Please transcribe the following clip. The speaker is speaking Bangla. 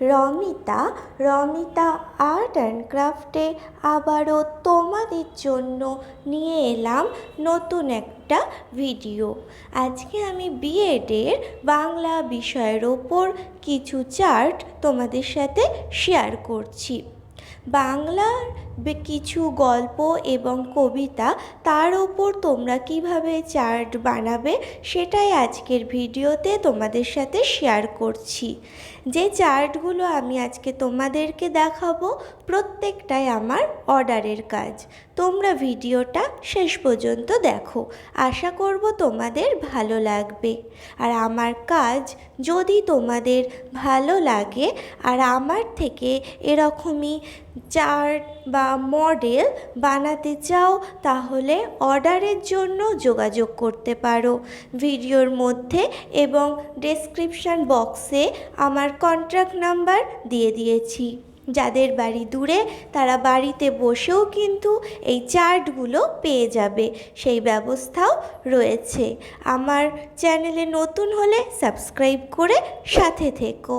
রমিতা। রমিতা আর্ট অ্যান্ড ক্রাফটে আবারও তোমাদের জন্য নিয়ে এলাম নতুন একটা ভিডিও। আজকে আমি বিএডের বাংলা বিষয়ের ওপর কিছু চার্ট তোমাদের সাথে শেয়ার করছি। বাংলার কিছু গল্প এবং কবিতা, তার ওপর তোমরা কীভাবে চার্ট বানাবে সেটাই আজকের ভিডিওতে তোমাদের সাথে শেয়ার করছি। যে চার্টগুলো আমি আজকে তোমাদেরকে দেখাবো প্রত্যেকটাই আমার অর্ডারের কাজ। তোমরা ভিডিওটা শেষ পর্যন্ত দেখো, আশা করব তোমাদের ভালো লাগবে। আর আমার কাজ যদি তোমাদের ভালো লাগে, আর আমার থেকে এরকমই চার্ট বা মডেল বানাতে চাও, তাহলে অর্ডারের জন্য যোগাযোগ করতে পারো। ভিডিওর মধ্যে এবং ডেসক্রিপশান বক্সে আমার কন্ট্যাক্ট নাম্বার দিয়ে দিয়েছি। যাদের বাড়ি দূরে, তারা বাড়িতে বসেও কিন্তু এই চার্টগুলো পেয়ে যাবে। সেই ব্যবস্থাও রয়েছে। আমার চ্যানেলে নতুন হলে সাবস্ক্রাইব করে সাথে থেকো।